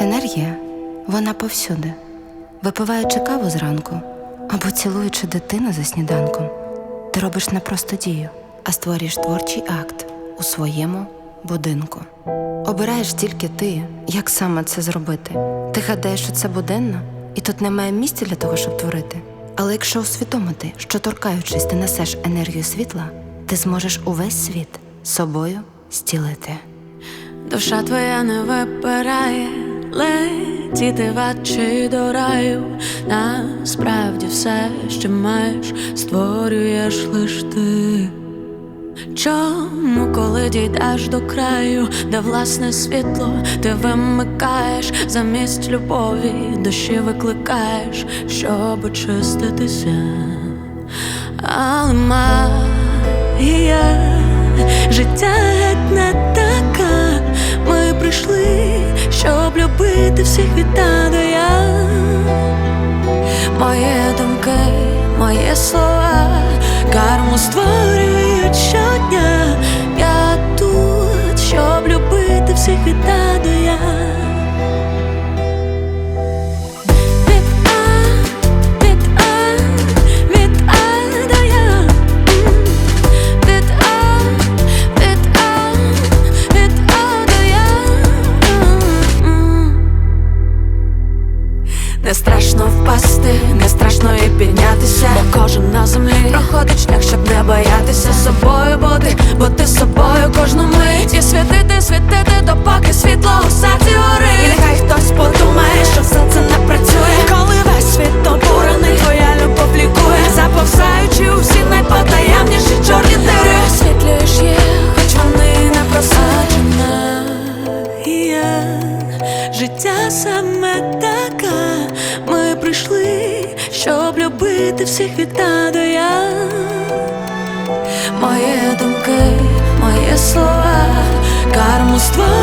Енергія вона повсюди. Випиваючи каву зранку або цілуючи дитину за сніданком, ти робиш не просто дію, а створюєш творчий акт у своєму будинку. Обираєш тільки ти, як саме це зробити. Ти гадаєш, що це буденно, і тут немає місця для того, щоб творити. Але якщо усвідомити, що торкаючись, ти несеш енергію світла, ти зможеш увесь світ собою стілити. Душа твоя не вибирає летіти в до раю. Насправді все, що маєш, створюєш лиш ти. Чому, коли дійдеш до краю, де власне світло ти вимикаєш замість любові, душі викликаєш, щоб очиститися, але магія життя всіх вітаю та я. моє думки, мої слова, карму створюють впасти, не страшно і піднятися, бо кожен на землі проходить шлях, щоб не боятися собою бути, бути собою кожну мить і світити, світити, допоки світло у серці горить. І нехай хтось подумає, що все це не працює. Коли весь світ обурений, твоя любов лікує, заповзаючи у найпотаємніші чорні дири. Освітлюєш їх, хоч вони не просаджена. Я життя саме така. Ми прийшли, щоб любити всіх від до я. Моє думки, мої слова, карму створюють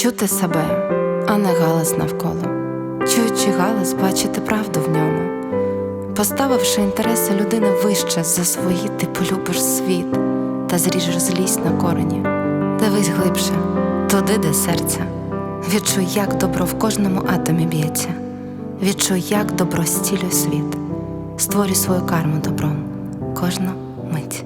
Чути себе, а не галас навколо. Чуючи галас, бачити правду в ньому. Поставивши інтереси людини вище за свої, ти полюбиш світ та зріжеш злість на корені. Дивись глибше, туди, де серце. Відчуй, як добро в кожному атомі б'ється. Відчуй, як добро стілює світ. Створюй свою карму добром кожну мить.